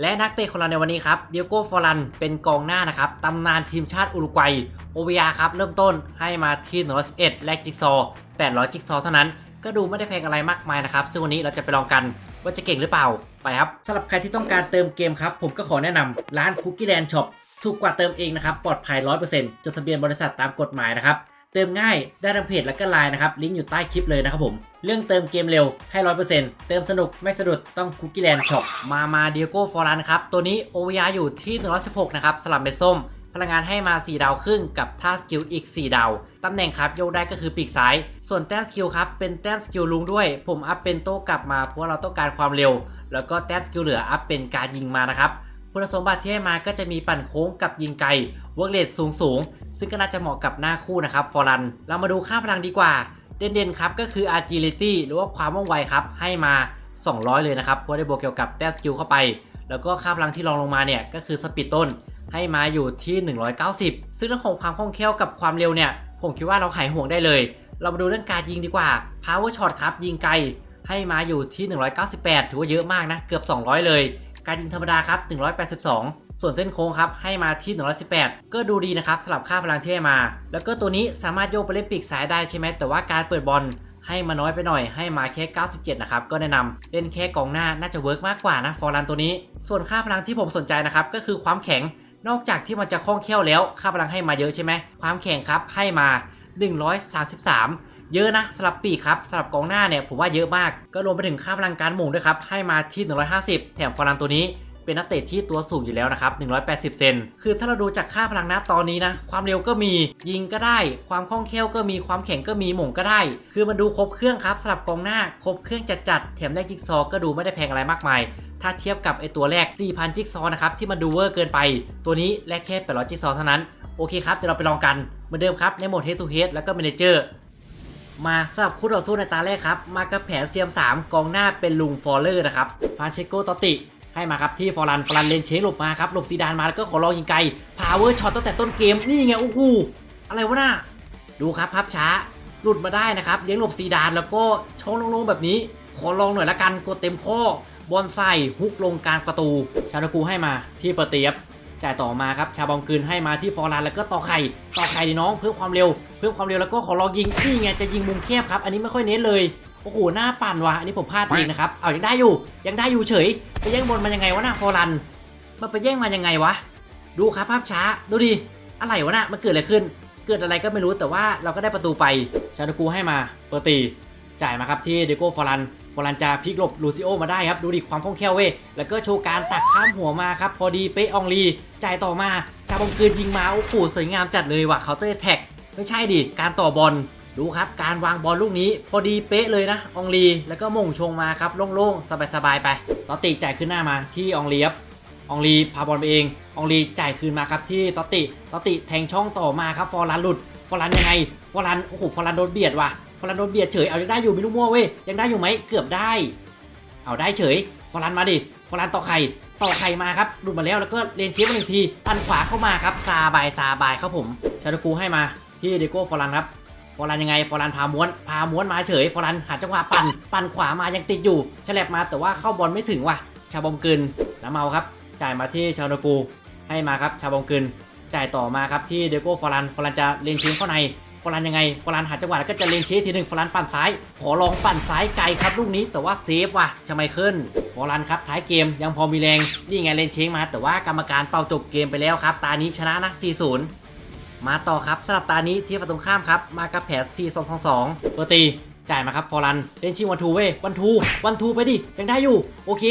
และนักเตะของเราในวันนี้ครับเดียโก้ฟอรันเป็นกองหน้านะครับตำนานทีมชาติอุรุกวัยโอเวียครับเริ่มต้นให้มาที่111แลกจิกซอว์800 จิกซอเท่านั้น ก็ดูไม่ได้แพงอะไรมากมายนะครับ ซึ่งวันนี้เราจะไปลองกันว่าจะเก่งหรือเปล่าไปครับสำหรับใครที่ต้องการเติมเกมครับ ผมก็ขอแนะนำร้านคุกกี้แลนด์ช็อปถูกกว่าเติมเองนะครับปลอดภัย 100%จดทะเบียนบริษัทตามกฎหมายนะครับ เติมง่ายได้ทางเพจและก็ไลน์นะครับลิงก์อยู่ใต้คลิปเลยนะครับผม เรื่องเติมเกมเร็วให้100%เติมสนุกไม่สะดุดต้องคุกกี้แลนด์ช็อปมามาเดียโก้ฟอรันครับตัวนี้โอวาอยู่ที่116นะครับสลับเม็ดส้ม พลังงานให้มา 4 ดาวครึ่งกับท่าสกิลอีก 4 ดาวตำแหน่งครับโยกได้ก็คือปีกซ้าย ส่วนแต้มสกิลครับเป็นแต้มสกิลลุงด้วย ผมอัพเป็นโต้กลับมาเพราะเราต้องการความเร็ว แล้วก็แต้มสกิลเหลืออัพเป็นการยิงมานะครับ คุณสมบัติที่ให้มาก็จะมีปั่นโค้งกับยิงไกลเวิร์กเลสสูงสูงซึ่งก็น่าจะเหมาะกับหน้าคู่นะครับฟอรัน เรามาดูค่าพลังดีกว่า เด่นๆครับก็คือ agility หรือว่าความว่องไวครับให้มา 200 เลยนะครับเพราะได้บวกเกี่ยวกับแต้มสกิลเข้าไป แล้วก็ค่าพลังที่รองลงมาเนี่ยก็คือสปีดต้นให้มาอยู่ที่ 190 ซึ่งเรื่องของความคล่องแคล่วกับความเร็วเนี่ยผมคิดว่าเราหายห่วงได้เลย เรามาดูเรื่องการยิงดีกว่า power shot ครับยิงไกลให้มาอยู่ที่ 198 ถือว่าเยอะมากนะ เกือบ 200 เลย การยิงธรรมดาครับ 182 ส่วนเส้นโค้งครับให้มาที่ 118 ก็ดูดีนะครับสำหรับค่าพลังที่ให้มา แล้วก็ตัวนี้สามารถโยกไปเล่นปีกซ้ายได้ใช่ไหมแต่ว่าการเปิดบอลให้มาน้อยไปหน่อยให้มาแค่ 97 นะครับ ก็แนะนำเล่นแค่กองหน้าน่าจะเวิร์กมากกว่านะฟอร์รันตัวนี้ ส่วนค่าพลังที่ผมสนใจนะครับ ก็คือความแข็งนอกจากที่มันจะคล่องแคล่วแล้ว ค่าพลังให้มาเยอะใช่ไหมความแข็งครับให้มา 133 เยอะนะสลับปีกครับสลับกองหน้าเนี่ยผมว่าเยอะมาก ก็รวมไปถึงค่าพลังการหม่งด้วยครับ ให้มาที่ 150 แถมฟอรันตัวนี้เป็นนักเตะที่ตัวสูงอยู่แล้วนะครับ 180 เซน คือถ้าเราดูจากค่าพลังนะตอนนี้นะ ความเร็วก็มี ยิงก็ได้ ความคล่องแคล่วก็มี ความแข็งก็มีหม่งก็ได้ คือมันดูครบเครื่องครับสลับกองหน้า ครบเครื่องจัดๆ แถมได้จิ๊กซอก็ดูไม่ได้แพงอะไรมากมาย ถ้าเทียบกับไอตัวแรก 4,000 จิ๊กซอนะครับ ที่มันดูเวอร์เกินไป ตัวนี้แลกแค่800จิ๊กซอเท่านั้น โอเคครับ เดี๋ยวเราไปลองกัน เหมือนเดิมครับ ในโหมด Head to Head แล้วก็ Manager มาสำหรับคู่ต่อสู้ในตาแรกครับ มากับแผนเซียม 3 กองหน้าเป็นลุงฟอลเลอร์นะครับฟาเชโกตติ ให้มาครับที่ฟอรันฟอรันเลนเชหลบมาครับหลบซีดานมาแล้วก็ขอลองยิงไกลพาวเวอร์ช็อตตั้งแต่ต้นเกมนี่ไงโอ้โหอะไรวะน่ะดูครับภาพช้าหลุดมาได้นะครับเลี้ยงหลบซีดานแล้วก็ช่องโล่งๆแบบนี้ ขอลองหน่อยละกันกดเต็มข้อบอลใส่ฮุกลงกลางประตู ชาตะกูให้มาที่ปร์เตียบ จ่ายต่อมาครับชาบองคืนให้มาที่ฟอรันแล้วก็ต่อไข่ต่อไข่ดิน้องเพิ่มความเร็วเพิ่มความเร็วแล้วก็ขอลองยิงนี่ไงจะยิงมุมแคบครับอันนี้ไม่ค่อยเน้นเลยโอ้โหหน้าปั่นว่ะอันนี้ผมพลาดเองนะครับเอายังได้อยู่ยังได้อยู่เฉยไปแย่งบอลมันยังไงวะหน่ะฟอรันมันไปแย่งมายังไงวะดูครับภาพช้าดูดิอะไรวะนะมันเกิดอะไรขึ้น เกิดอะไรก็ไม่รู้แต่ว่าเราก็ได้ประตูไปชาตะกูให้มาเปอร์ตี จ่ายมาครับที่เดโก้ฟอรันฟอรันจะพลิกหลบลูซิโอมาได้ครับ ดูดิความคล่องแคล่วเว้ยแล้วก็โชว์การตักข้ามหัวมาครับ พอดีเป๊ะอองลีจ่ายต่อมาชาบองคืนยิงมา โอ้โหสวยงามจัดเลยว่ะเคาน์เตอร์แท็กไม่ใช่ดิ การต่อบอลดูครับการวางบอลลูกนี้ พอดีเป๊ะเลยนะอองลีแล้วก็มงชงมาครับโล่งๆสบายๆไปตอตติจ่ายขึ้นหน้ามาที่อองลีครับอองลีพาบอลไปเองอองลีจ่ายคืนมาครับที่ตอตติตอตติแทงช่องต่อมาครับฟอรันหลุดฟอรันยังไงฟอรันโอ้โหฟอรันโดนเบียดว่ะ ฟอร์ลันโดนเบียดเฉย เอายังได้อยู่ไมีลูกมั่วเว้ย ยังได้อยู่ไหมเกือบได้ เอาได้เฉย ฟอร์ลันมาดิฟอร์ลันต่อไข่ต่อไข่มาครับหลุดมาแล้วแล้วก็เลนเชฟมาหนึ่งทีปันขวาเข้ามาครับซาบายซาบายครับผมชาตะกูให้มาที่เดโก้ฟอร์ลันครับฟอร์ลันยังไงฟอร์ลันพาม้วนพาม้วนมาเฉยฟอร์ลันหาจังหวะปั่นปั่นขวามายังติดอยู่ฉลับมาแต่ว่าเข้าบอลไม่ถึงว่ะ ชาบอมกึนแล้วเมาครับ จ่ายมาที่ชาโนกูให้มาครับชาบอมกึนจ่ายต่อมาครับที่เดโก้ฟอร์ลันฟอร์ลันจะเลนเชงเข้าใน อร์ลันยังไงฟอร์ลันหาจังหวะแล้วก็จะเลนเชงทีหนึ่งฟอร์ลันปั่นซ้าย ขอลองปั่นซ้ายไกลครับลูกนี้แต่ว่าเซฟว่ะชาไมเคิลฟอร์ลันครับท้ายเกมยังพอมีแรงนี่ไงเลนเชงมา แต่ว่ากรรมการเป่าจบเกมไปแล้วครับ ตานี้ชนะนะ 4-0 มาต่อครับสำหรับตานี้ที่ฝั่งตรงข้ามครับ มากับแผน4 2 2 2เปอร์ตีจ่ายมาครับฟอรันเล่นชิงวันทูเว้ยวันทูวันทูไปดิยังได้อยู่ โอเค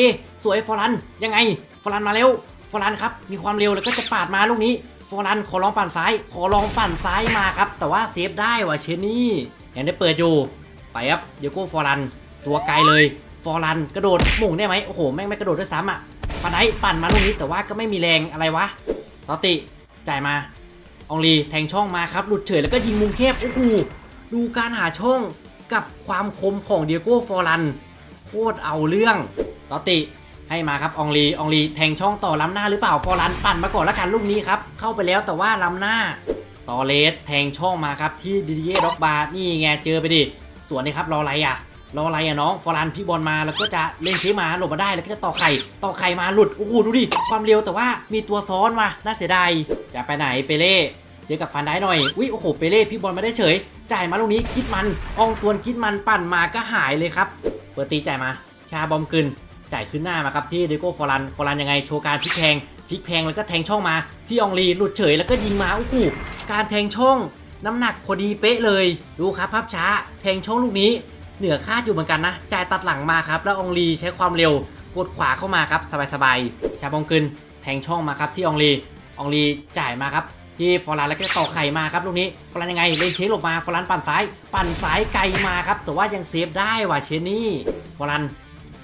สวยฟอรันยังไงฟอรันมาเร็วฟอรันครับมีความเร็วแล้วก็จะปาดมาลูกนี้ ฟอรันขอลองปั่นซ้าย ขอลองปั่นซ้ายมาครับ แต่ว่าเซฟได้ว่ะเชนี่ยังได้เปิดอยู่ ไปครับเดี๋ยวโก้ฟอรัน ตัวไกลเลย ฟอรันกระโดดมุ่งได้ไหมโอ้โห แม่งไม่กระโดดด้วยซ้ำอะปันไดปั่นมาลูกนี้แต่ว่าก็ไม่มีแรงอะไรวะตอติจ่ายมาอองลีแทงช่องมาครับ หลุดเฉยแล้วก็ยิงมุมแคบ โอ้โห ดูการหาช่องกับความคมของเดียโก้ฟอรัน โคตรเอาเรื่องตอติ ให้มาครับองลีองลีแทงช่องต่อล้ำหน้าหรือเปล่าฟอรันปั่นมาก่อนแล้วกันลูกนี้ครับเข้าไปแล้วแต่ว่าล้ำหน้าตอเลสแทงช่องมาครับที่ดิเยด็อกบาร์นี่ไงเจอไปดิสวนเลยครับรออะไรอะรออะไรอะน้องฟอรันพี่บอลมาแล้วก็จะเล่นเชมาหลบมาได้แล้วก็จะต่อไข่ต่อไข่มาหลุดโอ้โหดูดิความเร็วแต่ว่ามีตัวซ้อนว่ะน่าเสียดายจะไปไหนเปเล่เจอกับฟันได้หน่อยอุ้ยโอ้โหเปเล่พี่บอลไม่ได้เฉย จ่ายมาลูกนี้คิดมันอองตวนคิดมันปั่นมาก็หายเลยครับเปิดตีจ่ายมา ชาบอมกึน จ่ายขึ้นหน้ามาครับที่เดโก้ฟอรันฟอรันยังไงโชว์การพลิกแพงพลิกแพงแล้วก็แทงช่องมาที่องลีหลุดเฉยแล้วก็ยิงมาโอ้โหการแทงช่อง น้ำหนักพอดีเป๊ะเลย ดูครับภาพช้า แทงช่องลูกนี้ เหนือคาดอยู่เหมือนกันนะจ่ายตัดหลังมาครับ แล้วองลีใช้ความเร็วกดขวาเข้ามาครับสบายๆชาบองกึนแทงช่องมาครับที่องลีองลีจ่ายมาครับที่ฟอรันแล้วก็ต่อไข่มาครับลูกนี้ฟอรันยังไงเล่นเชนหลบมาฟอรันปั่นซ้าย ปั่นซ้ายไกลมาครับแต่ว่ายังเซฟได้ว่ะเชนนี่ฟอรัน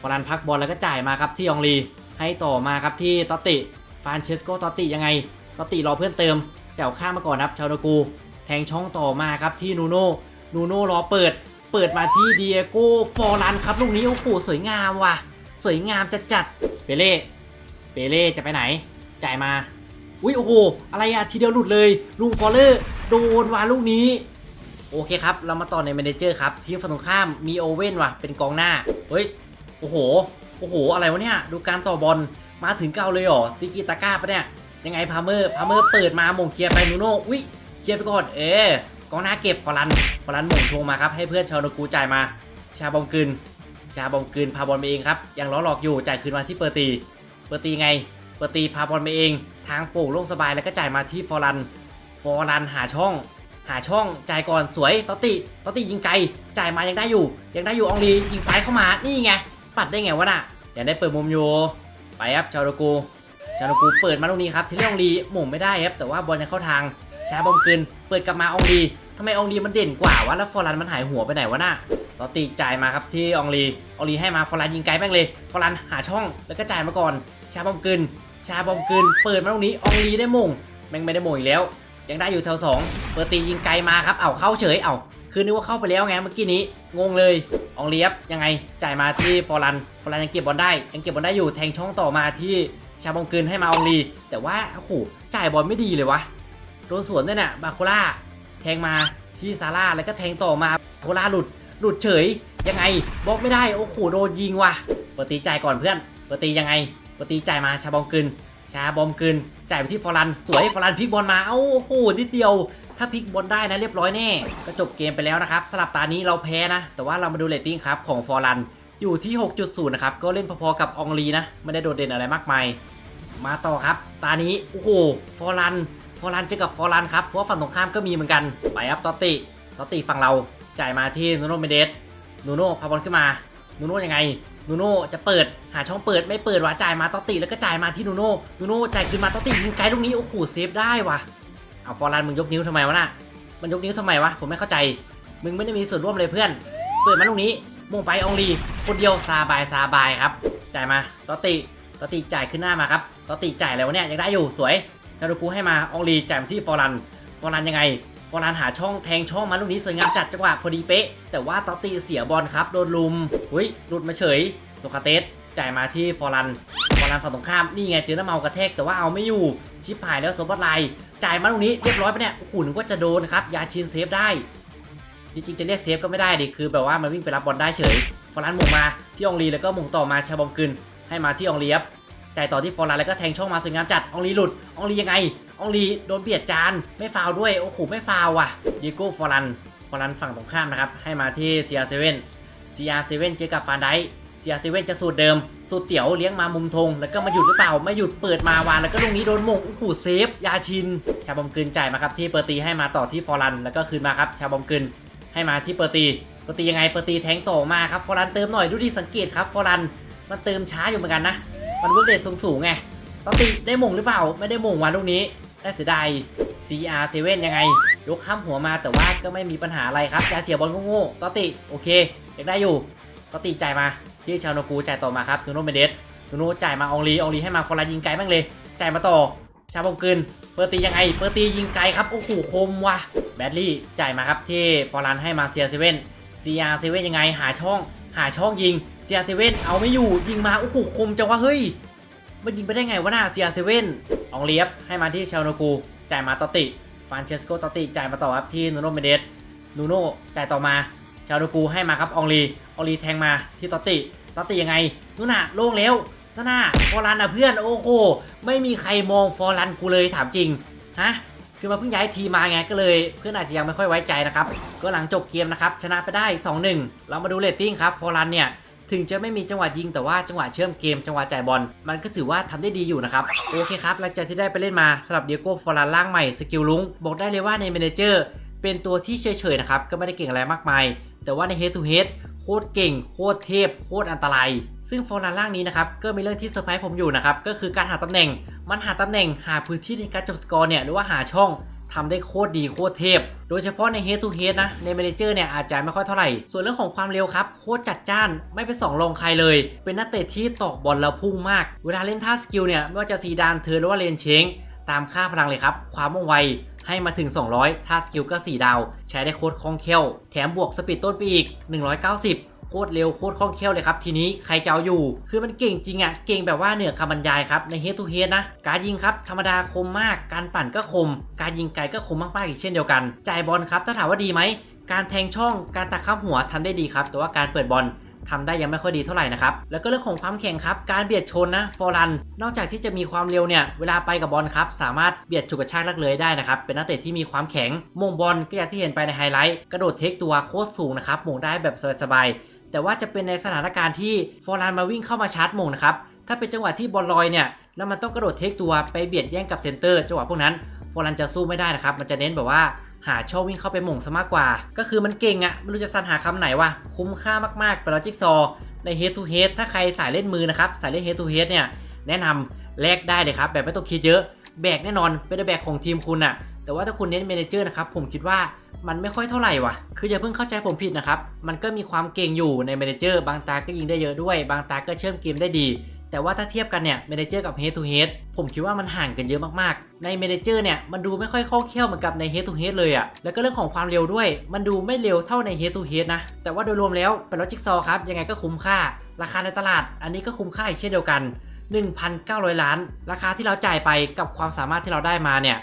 ฟอร์ลันพักบอลแล้วก็จ่ายมาครับที่อองลีให้ต่อมาครับที่ตอติฟานเชสโกตอติยังไงตอติรอเพื่อนเติมเจ้าข้ามมาก่อนครับชาวโนกู แทงช่องต่อมาครับที่นูโน่นูโน่รอเปิด เปิดมาที่เดียโก้ฟอร์ลันครับลูกนี้โอ้โหสวยงามว่ะ สวยงามจัดจัดๆเปเล่เปเล่จะไปไหน จ่ายมาอุ้ยโอ้โหอะไรอะทีเดียวหลุดเลยลุงฟอลเลอร์โดนว่ะลูกนี้โอเคครับ เรามาต่อในเมเนเจอร์ครับ ทีมฝั่งตรงข้ามมีโอเว่นว่ะ เป็นกองหน้า เฮ้ย โอ้โห โอ้โห อะไรวะเนี่ย ดูการต่อบอล มาถึงเก่าเลยเหรอ ติกิตาก้าปะเนี่ย ยังไงพาเมอร์ พาเมอร์เปิดมามงเคลียร์ไปนูโน่อุ้ยเคลียร์ไปก่อน เอ๊กองหน้าเก็บฟอรันฟอรันหมงชงมาครับ ให้เพื่อนชาวโนกูจ่ายมา ชาบอมกึนชาบอมกึนพาบอลไปเองครับ ยังล้อหลอกอยู่ จ่ายคืนมาที่เปอร์ตี เปอร์ตีไง เปอร์ตีพาบอลไปเอง ทางโป่งโล่งสบายแล้วก็จ่ายมาที่ฟอรันฟอรันหาช่องหาช่องจ่ายก่อนสวยตอตติตอตติยิงไกลจ่ายมายังได้อยู่ ยังได้อยู่อองลียิงซ้ายเข้ามานี่ไง ปัดได้ไงวะน่ะยังได้เปิดมุมอยู่ไปครับชาโดกูชาโนกูเปิดมาตรงนี้ครับที่เรียกองลีหม่งไม่ได้ครับแต่ว่าบอลยังเข้าทางชาบอมกึนเปิดกลับมาองลีทำไมองลีมันเด่นกว่าวะแล้วฟอร์ลันมันหายหัวไปไหนวะน่ะตอตีจ่ายมาครับที่องลีองลีให้มาฟอร์ลันยิงไกลแม่งเลยฟอร์ลันหาช่องแล้วก็จ่ายมาก่อนชาบอมกึนชาบอมกึนเปิดมาตรงนี้องลีได้หม่งแม่งไม่ได้หม่งอีกแล้ว ยังได้อยู่แถวสองเปิดตียิงไกลมาครับเอาเข้าเฉยเอา คือนึกว่าเข้าไปแล้วไงเมื่อกี้นี้ งงเลยอองเลียบยังไง จ่ายมาที่ฟอร์ลัน ฟอร์ลันยังเก็บบอลได้ ยังเก็บบอลได้อยู่ แทงช่องต่อมาที่ชาบองกึนให้มาอองลี แต่ว่า โอ้โห จ่ายบอลไม่ดีเลยวะ โดนสวนด้วยน่ะ บาโคล่า แทงมาที่ซาร่า แล้วก็แทงต่อมาโคล่าหลุด หลุดเฉย ยังไง บล็อกไม่ได้ โอ้โห โดนยิงว่ะปิดตีจ่ายก่อนเพื่อนปิดตียังไงปิดตีจ่ายมาชาบองกึนชาบอมกึนจ่ายไปที่ฟอรัน สวย ฟอรันพลิกบอลมา เอ้า โอ้โห นิดเดียว ถ้าพลิกบอลได้นะเรียบร้อยแน่ก็จบเกมไปแล้วนะครับสลับตานี้เราแพ้นะ แต่ว่าเรามาดูเรตติ้งครับของฟอรันอยู่ที่ 6.0 นะครับ ก็เล่นพอๆกับอองลีนะ ไม่ได้โดดเด่นอะไรมากมาย มาต่อครับ ตานี้ โอ้โห ฟอรัน ฟอรันเจอกับฟอรันครับ เพราะว่าฝั่งตรงข้ามก็มีเหมือนกัน ไปครับตอติตอติฝั่งเรา จ่ายมาที่นูโนเมเดสนูโน่พาบอลขึ้นมา นูโน่ยังไง นูโน่จะเปิด หาช่องเปิด ไม่เปิดวะจ่ายมาตอติแล้วก็จ่ายมาที่นูโน่ นูโน่จ่ายคืนมาตอตติยิงไกลลูกนี้ โอ้โห เซฟได้ว่ะ เอาฟอรันมึงยกนิ้วทำไมวะน่ะ มันยกนิ้วทำไมวะ ผมไม่เข้าใจ มึงไม่ได้มีส่วนร่วมเลยเพื่อน เปิดมาลูกนี้มุ่งไปองลีคนเดียวซาบายซาบายครับ จ่ายมาตอติตอติจ่ายขึ้นหน้ามาครับตอติจ่ายแล้วเนี่ยยังได้อยู่สวยชาดูกูให้มาองลีจ่ายมาที่ฟอรัน ฟอรันยังไง ฟอรันหาช่องแทงช่องมาลูกนี้สวยงามจัดจังหวะพอดีเป๊ะ แต่ว่าตอติเสียบอลครับโดนลุมอุ้ยหลุดมาเฉยโซคาเตสจ่ายมาที่ฟอรัน ฟอรันฝั่งตรงข้ามนี่ไงเจอน้ำเมากระแทกแต่ว่าเอาไม่อยู่ชิปหายแล้วสมบัตไล จ่ายมาตรงนี้เรียบร้อยไปะเนี่ยโอ้โหนึกว่าจะโดนครับยาชินเซฟได้ จริงๆจะเรียกเซฟก็ไม่ได้ดิคือแบบว่ามันวิ่งไปรับบอลได้เฉยฟอรันหมุงมาที่องลีแล้วก็หมุงต่อมาชาบอมกึนให้มาที่องลีครับจ่ายต่อที่ฟอรันแล้วก็แทงช่องมาสวยงามจัดองลีหลุดองลียังไงองลีโดนเบียดจานไม่ฟาวด้วยโอ้โหไม่ฟาวว่ะดิโก้ฟอรันฟอรันฝั่งตรงข้ามนะครับให้มาที่เซียเซเว่นเซียเซเว่นเจอกับฟานไดเซียเซเว่นจะสูตรเดิม สูตเตี๋ยวเลี้ยงมามุมธงแล้วก็มาหยุดหรือเปล่าไม่หยุดเปิดมาวานแล้วก็ตรงนี้โดนมงโอ้โหเซฟยาชิน ชาบอมกึนจ่ายมาครับที่เปอร์ตีให้มาต่อที่ฟอรัน แล้วก็คืนมาครับชาบอมกึนให้มาที่เปอร์ตีเปอร์ตียังไงเปอร์ตีแทงต่อมาครับฟอรันเติมหน่อยดูดิสังเกตครับฟอรันมันเติมช้าอยู่เหมือนกันนะ มันเวิร์กเดทสูงๆไงตอติได้ม่งหรือเปล่าไม่ได้ม่งวันลูกนี้ได้เสียดาย CR7 ยังไง ยกข้ามหัวมาแต่ว่าก็ไม่มีปัญหาอะไรครับยาเสียบอลโง่ๆตอติโอเคยังได้อยู่ตอติจ่ายมา ที่ชาวโนกูจ่ายต่อมาครับนูโนเมเดสนูโนจ่ายมาองลีองลีให้มาฟอรันยิงไกลบ้างเลยจ่ายมาต่อชาบงกึนเปอร์ตียังไง เปอร์ตียิงไกลครับ โอ้โหคมว่ะ แบดลี่จ่ายมาครับที่ฟอรันให้มาเซียเซเว่นเซียเซเว่นยังไง หาช่อง หาช่องยิงเซียเซเว่นเอาไม่อยู่ ยิงมา โอ้โหคมจังวะ เฮ้ย มันยิงไปได้ไงวะน่าเซียเซเว่นอองเลียบให้มาที่ชาวโนกู จ่ายมาตอติฟานเชสโกตอติจ่ายมาต่อครับที่นูโนเมเดสนูโนจ่ายต่อมา ชาวโนกูให้มาครับอองลี อองอรีแทงมาที่ตอตติตอตติยังไงนู่นน่ะโล่งแล้วนั่นน่ะฟอรันอะเพื่อนโอ้โหไม่มีใครมองฟอรันกูเลยถามจริงฮะคือมาเพิ่งย้ายทีมาไงก็เลยเพื่อนอาจจะยังไม่ค่อยไว้ใจนะครับก็หลังจบเกมนะครับชนะไปได้ 2-1 เรามาดูเรตติ้งครับฟอรันเนี่ยถึงจะไม่มีจังหวะยิงแต่ว่าจังหวะเชื่อมเกมจังหวะจ่ายบอล มันก็ถือว่าทำได้ดีอยู่นะครับ โอเคครับ หลังจากที่ได้ไปเล่นมาสำหรับเดียโก้ฟอรันล่างใหม่สกิลลุงบอกได้เลยว่าในเมเนเจอร์เป็นตัวที่เฉยๆนะครับ ก็ไม่ได้เก่งอะไรมากมาย แต่ว่าใน Head to Head โคตรเก่ง โคตรเทพ โคตรอันตราย ซึ่งฟอรันล่างนี้นะครับ ก็มีเรื่องที่เซอร์ไพรส์ผมอยู่นะครับ ก็คือการหาตำแหน่ง มันหาตำแหน่ง หาพื้นที่ในการจบสกอร์เนี่ย หรือว่าหาช่องทำได้โคตรดีโคตรเทพ โดยเฉพาะใน Head to Head นะ ใน Manager เนี่ยอาจจะไม่ค่อยเท่าไหร่ ส่วนเรื่องของความเร็วครับ โคตรจัดจ้าน ไม่เป็นสองรองใครเลย เป็นนักเตะที่ตอกบอลแล้วพุ่งมาก เวลาเล่นท่าสกิลเนี่ย ไม่ว่าจะซีดานเธอหรือว่าเลนเชงตามค่าพลังเลยครับ ความว่องไว ให้มาถึง 200 ถ้าสกิลก็ 4 ดาว ใช้ได้โคตรคล่องแคล่ว แถมบวกสปีดต้นไปอีก 190โคตรเร็วโคตรคล่องแคล่วเลยครับทีนี้ใครจะเอาอยู่ คือมันเก่งจริงอะ่ะเก่งแบบว่าเหนือคำบรรยายครับใน Head to Head นะ การยิงครับธรรมดาคมมาก การปั่นก็คม การยิงไกลก็คมมากๆอีกเช่นเดียวกันจ่ายบอลครับถ้าถามว่าดีไหมการแทงช่องการตักข้ามหัวทำได้ดีครับ แต่ว่าการเปิดบอล ทำได้ยังไม่ค่อยดีเท่าไหร่นะครับ แล้วก็เรื่องของความแข็งครับ การเบียดชนนะฟอรัน นอกจากที่จะมีความเร็วเนี่ย เวลาไปกับบอลครับ สามารถเบียดฉุกกระชากลักเลยได้นะครับ เป็นนักเตะที่มีความแข็งมงบอลก็อย่างที่เห็นไปในไฮไลท์ กระโดดเทคตัวโคตรสูงนะครับมงได้แบบสบายๆ แต่ว่าจะเป็นในสถานการณ์ที่ฟอรันมาวิ่งเข้ามาชาร์จมงนะครับ ถ้าเป็นจังหวะที่บอลลอยเนี่ย แล้วมันต้องกระโดดเทคตัวไปเบียดแย่งกับเซนเตอร์จังหวะพวกนั้นฟอรันจะสู้ไม่ได้นะครับ มันจะเน้นแบบว่า หาช่องวิ่งเข้าไปหม่งซะมากกว่า ก็คือมันเก่งอะไม่รู้จะสรรหาคำไหนวะคุ้มค่ามากๆเป็นลอจิกซอใน Head to Head ถ้าใครสายเล่นมือนะครับสายเล่น Head to Head เนี่ยแนะนำแลกได้เลยครับ แบบไม่ต้องคิดเยอะ แบกแน่นอนเป็นแบกของทีมคุณอะแต่ว่าถ้าคุณเน้นเมนเจอร์นะครับผมคิดว่ามันไม่ค่อยเท่าไหร่ว่ะ คืออย่าเพิ่งเข้าใจผมผิดนะครับ มันก็มีความเก่งอยู่ในเมนเจอร์ บางตาก็ยิงได้เยอะด้วย บางตาก็เชื่อมเกมได้ดี แต่ว่าถ้าเทียบกันเนี่ยเมนเจอร์กับ Head to Head ผมคิดว่ามันห่างกันเยอะมากๆ ในเมนเจอร์เนี่ยมันดูไม่ค่อยคล่องแคล่วเหมือนกับใน Head to Head เลยอะแล้วก็เรื่องของความเร็วด้วย มันดูไม่เร็วเท่าใน Head to Head นะ แต่ว่าโดยรวมแล้วเป็นลอจิกซอครับ ยังไงก็คุ้มค่า ราคาในตลาด อันนี้ก็คุ้มค่าอีกเช่นเดียวกัน 1,900 ล้าน ราคาที่เราจ่ายไปกับความสามารถที่เราได้มาเนี่ย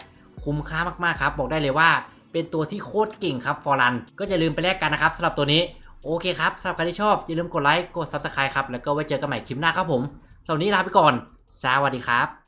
คุ้มค่ามากๆครับบอกได้เลยว่า เป็นตัวที่โคตรเก่งครับฟอรันก็อย่าลืมไปแลกกันนะครับสำหรับตัวนี้โอเคครับสำหรับใครที่ชอบอย่าลืมกดไลค์กด Subscribe ครับ แล้วก็ไว้เจอกันใหม่คลิปหน้าครับผม สำหรับวันนี้ลาไปก่อน สวัสดีครับ